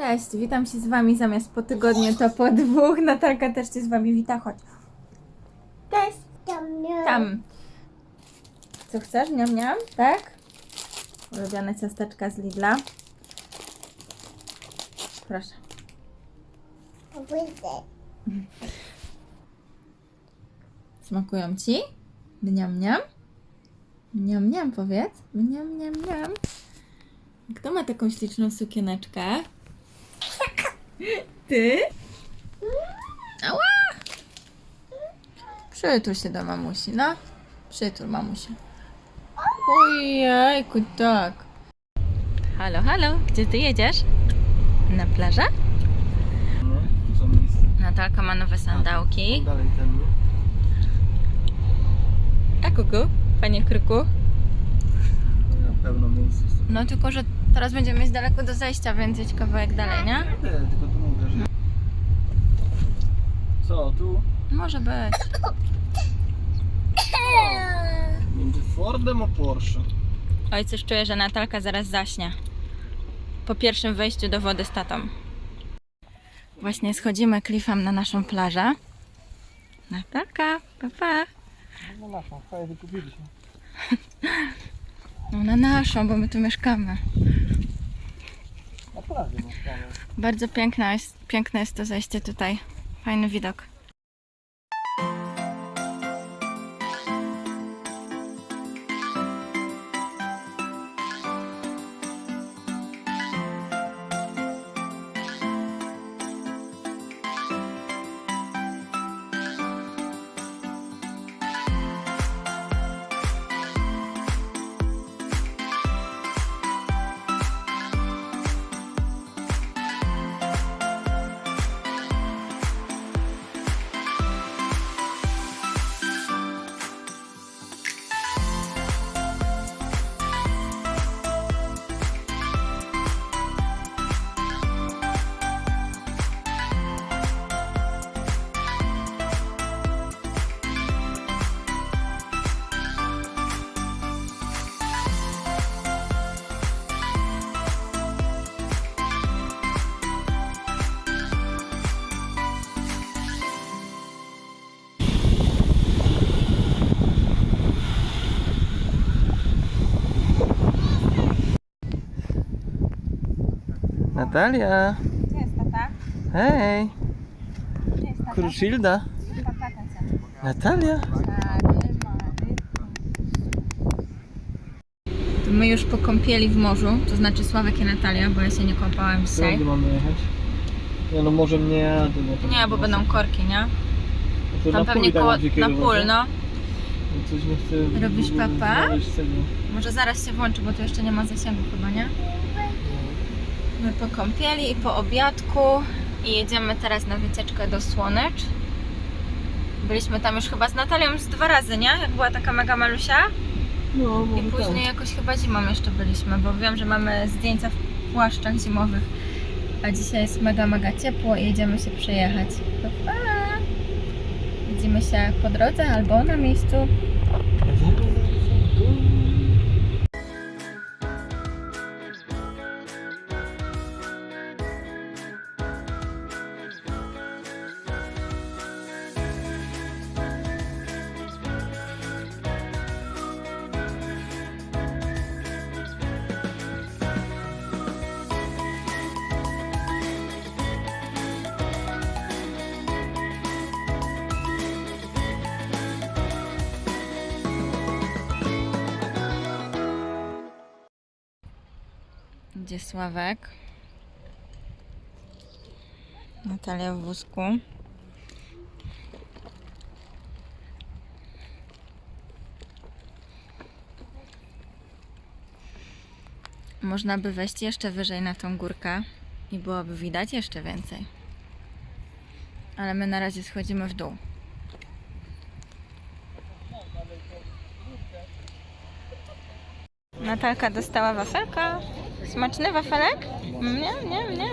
Cześć, witam się z Wami zamiast po tygodniu, to po dwóch. Natalka też się z Wami wita, chodź. Cześć. Tam nie. Tam. Co chcesz? Miam, miam? Tak? Ulubione ciasteczka z Lidla. Proszę. Wyjdę. Smakują Ci? Mniam, mniam? Mniam, mniam, powiedz. Mniam, mniam, mniam. Kto ma taką śliczną sukieneczkę? Ty? Ała! Przytul się do mamusi, no. Przytul mamusi. Ojejku, tak. Halo, halo, gdzie ty jedziesz? Na plażę? No, tu są miejsca. Natalka ma nowe sandałki. Dalej ten? A kuku, panie kruku? Na pewno miejsce. No tylko, że teraz będziemy mieć daleko do zejścia, więc kawałek dalej, nie? Nie, tylko tu mówię, że... Co, tu? Może być. Między Fordem a Porsche. Oj, coś czuję, że Natalka zaraz zaśnie. Po pierwszym wejściu do wody z tatą. Właśnie schodzimy klifem na naszą plażę. Natalka, papa. No naszą, fajnie. No na naszą, bo my tu mieszkamy. Na plaży fajnie. Bardzo piękne jest, piękne jest to zejście tutaj. Fajny widok. Natalia! Gdzie jest tata? Hej! Gdzie jest tata? Kruszylda! Natalia! My już po kąpieli w morzu, to znaczy Sławek i Natalia, bo ja się nie kąpałam dzisiaj. Gdzie mamy jechać? Nie no, może nie jadę. To- Nie, bo będą korki, nie? to Tam na pewnie koło, na pól, nie? no. No Coś nie chcę... Robisz papa? Może zaraz się włączy, bo tu jeszcze nie ma zasięgu chyba, nie? My po kąpieli i po obiadku i jedziemy teraz na wycieczkę do Słonecz. Byliśmy tam już chyba z Natalią z dwa razy, nie? Jak była taka mega malusia. No, I później jakoś chyba zimą jeszcze byliśmy, bo wiem, że mamy zdjęcia w płaszczach zimowych. A dzisiaj jest mega, mega ciepło i jedziemy się przejechać. To pa! Widzimy się po drodze albo na miejscu. Gdzie Sławek? Natalia w wózku. Można by wejść jeszcze wyżej na tą górkę i byłoby widać jeszcze więcej. Ale my na razie schodzimy w dół. Natalka dostała wafelka. Smaczny wafelek? Nie, nie, nie.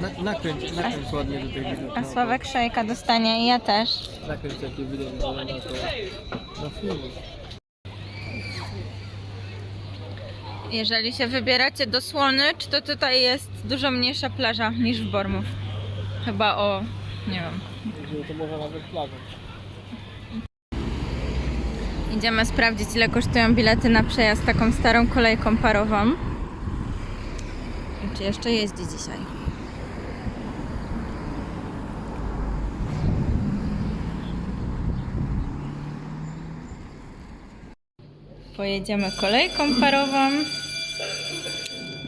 Na, nakręć, nakręć ładnie do tej widoku. A Sławek szejka dostanie i ja też. Nakręć takie wideo na to. Na filmie. Jeżeli się wybieracie do Słonycz, to tutaj jest dużo mniejsza plaża niż w Bormów. Chyba o, nie wiem, to może nawet plażą. Idziemy sprawdzić, ile kosztują bilety na przejazd taką starą kolejką parową. I czy jeszcze jeździ dzisiaj? Pojedziemy kolejką parową.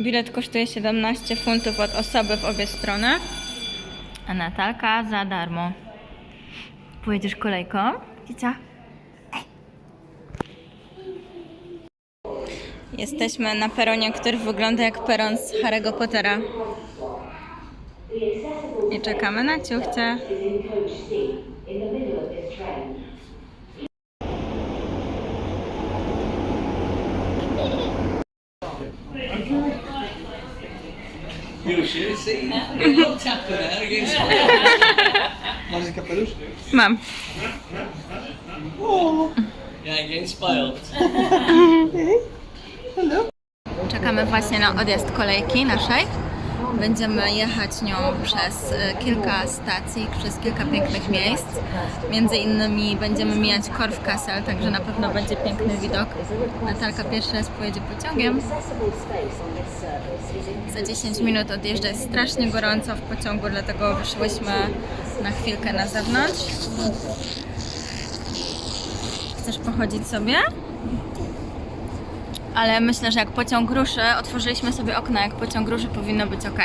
Bilet kosztuje 17 funtów od osoby w obie strony, a Natalka za darmo. Pojedziesz kolejką? Cicia? Jesteśmy na peronie, który wygląda jak peron z Harry'ego Pottera. I czekamy na ciuchcie. Masz kapelusz? Mam. Yeah, getting spoiled. Czekamy właśnie na odjazd kolejki naszej. Będziemy jechać nią przez e, kilka stacji, przez kilka pięknych miejsc. Między innymi będziemy mijać Corf Castle, także na pewno będzie piękny widok. Natalka pierwszy raz pojedzie pociągiem. Za 10 minut odjeżdża, jest strasznie gorąco w pociągu, dlatego wyszłyśmy na chwilkę na zewnątrz. Chcesz pochodzić sobie? Ale myślę, że jak pociąg ruszy, otworzyliśmy sobie okna, jak pociąg ruszy, powinno być ok.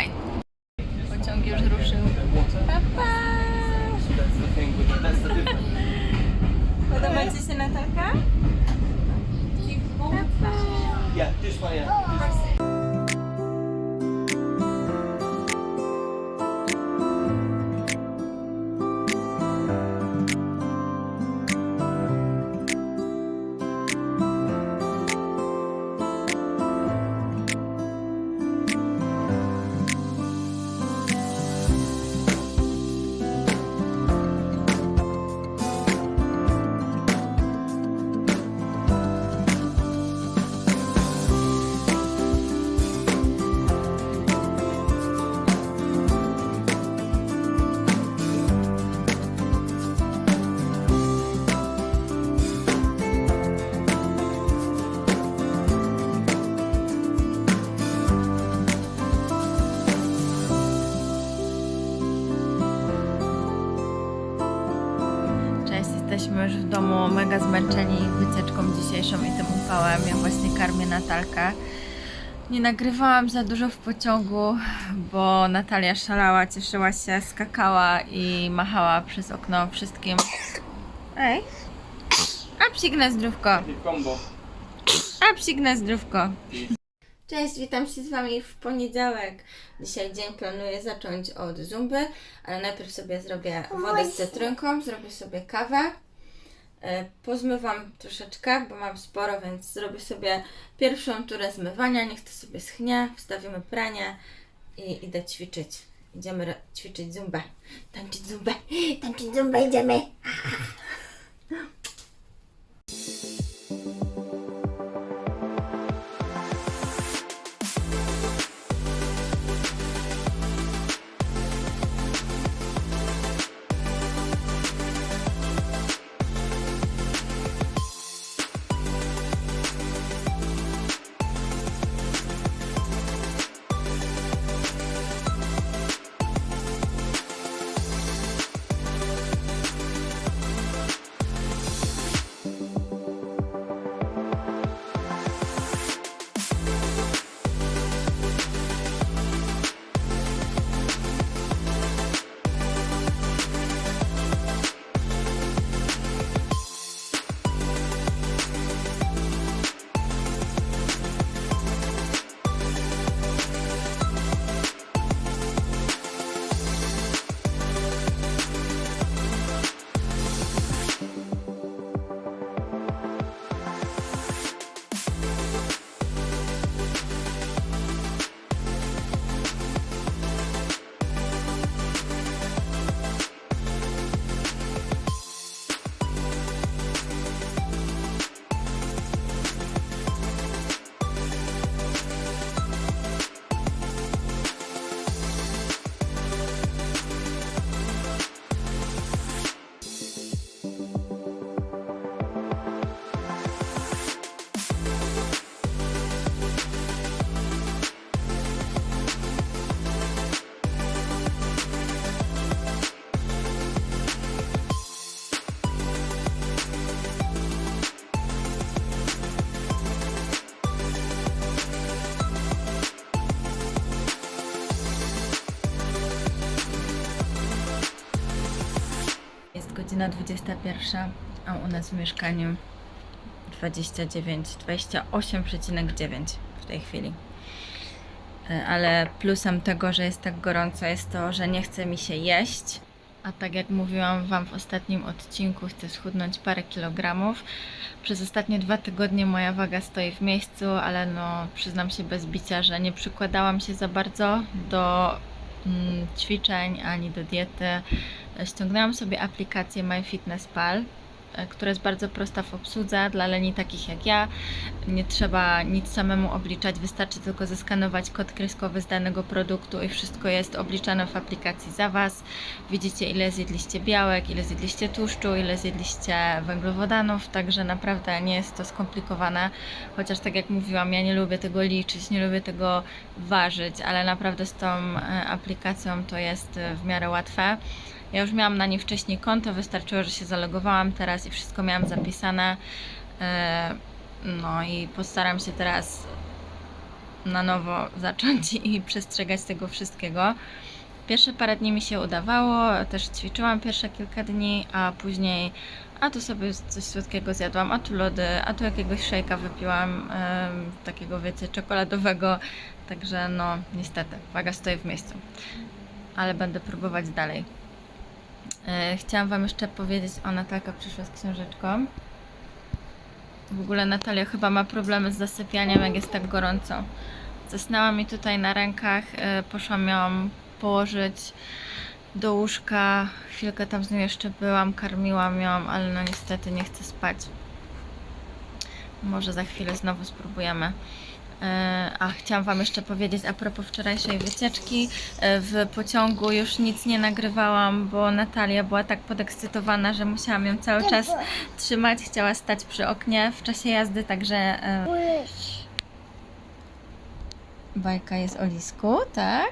Natalkę. Nie nagrywałam za dużo w pociągu, bo Natalia szalała, cieszyła się, skakała i machała przez okno wszystkim. Ej! A psiknę zdrówko! A psiknę zdrówko. Cześć, witam się z Wami w poniedziałek. Dzisiaj dzień planuję zacząć od zumby, ale najpierw sobie zrobię wodę z cytrynką, zrobię sobie kawę. E, Pozmywam troszeczkę, bo mam sporo, więc zrobię sobie pierwszą turę zmywania. Niech to sobie schnie, wstawimy pranie i idę ćwiczyć. Idziemy ćwiczyć zumbę. Tańczyć zumbę. Tańczyć zumbę idziemy. Godzina 21, a u nas w mieszkaniu 29, 28,9 w tej chwili. E, Ale plusem tego, że jest tak gorąco, jest to, że nie chce mi się jeść. A tak jak mówiłam Wam w ostatnim odcinku, chcę schudnąć parę kilogramów. Przez ostatnie dwa tygodnie moja waga stoi w miejscu, ale no przyznam się bez bicia, że nie przykładałam się za bardzo do mm, ćwiczeń ani do diety. Ściągnęłam sobie aplikację MyFitnessPal, e, która jest bardzo prosta w obsłudze dla leni takich jak ja. Nie trzeba nic samemu obliczać, wystarczy tylko zeskanować kod kreskowy z danego produktu i wszystko jest obliczane w aplikacji za Was. Widzicie ile zjedliście białek, ile zjedliście tłuszczu, ile zjedliście węglowodanów, także naprawdę nie jest to skomplikowane. Chociaż tak jak mówiłam, ja nie lubię tego liczyć, nie lubię tego ważyć, ale naprawdę z tą e, aplikacją to jest e, w miarę łatwe. Ja już miałam na niej wcześniej konto, wystarczyło, że się zalogowałam teraz i wszystko miałam zapisane. E, No i postaram się teraz na nowo zacząć i przestrzegać tego wszystkiego. Pierwsze parę dni mi się udawało, też ćwiczyłam pierwsze kilka dni, a później a tu sobie coś słodkiego zjadłam, a tu lody, a tu jakiegoś szejka wypiłam, em, takiego wiecie, czekoladowego. Także no niestety, waga stoi w miejscu. Ale będę próbować dalej. E, Chciałam Wam jeszcze powiedzieć, o Natalka przyszła z książeczką. W ogóle Natalia chyba ma problemy z zasypianiem, jak jest tak gorąco. Zasnęła mi tutaj na rękach, e, poszłam ją położyć do łóżka. Chwilkę tam z nią jeszcze byłam, karmiłam ją, ale no niestety nie chce spać. Może za chwilę znowu spróbujemy. E, A chciałam Wam jeszcze powiedzieć a propos wczorajszej wycieczki. E, W pociągu już nic nie nagrywałam, bo Natalia była tak podekscytowana, że musiałam ją cały czas trzymać. Chciała stać przy oknie w czasie jazdy, także e, bajka jest o lisku, tak?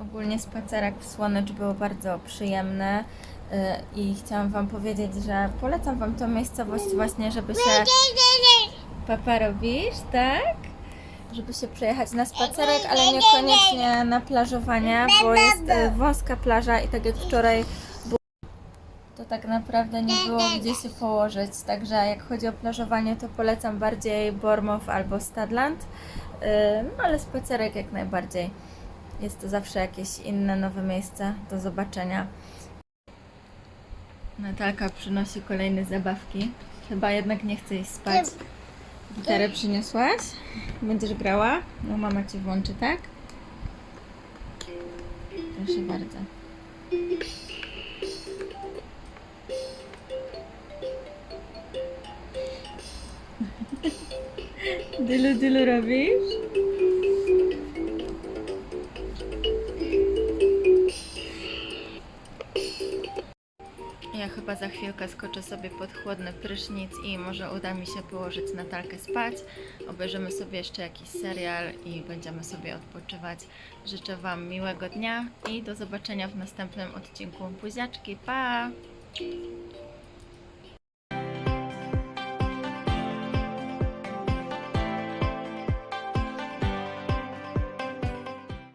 Ogólnie spacerek w Słonecz był bardzo przyjemny i chciałam Wam powiedzieć, że polecam Wam tą miejscowość właśnie, żeby się... Papa robisz, tak? Żeby się przejechać na spacerek, ale niekoniecznie na plażowanie, bo jest y, wąska plaża i tak jak wczoraj było, to tak naprawdę nie było gdzie się położyć. Także jak chodzi o plażowanie, to polecam bardziej Bormow albo Stadland, y, no ale spacerek jak najbardziej. Jest to zawsze jakieś inne, nowe miejsce do zobaczenia. Natalka przynosi kolejne zabawki. Chyba jednak nie chce iść spać. Gitarę przyniosłaś? Będziesz grała? No mama ci włączy, tak? Proszę bardzo. Dylu, dylu robisz? Ja chyba za chwilkę skoczę sobie pod chłodny prysznic i może uda mi się położyć Natalkę spać. Obejrzymy sobie jeszcze jakiś serial i będziemy sobie odpoczywać. Życzę Wam miłego dnia i do zobaczenia w następnym odcinku. Buziaczki, pa!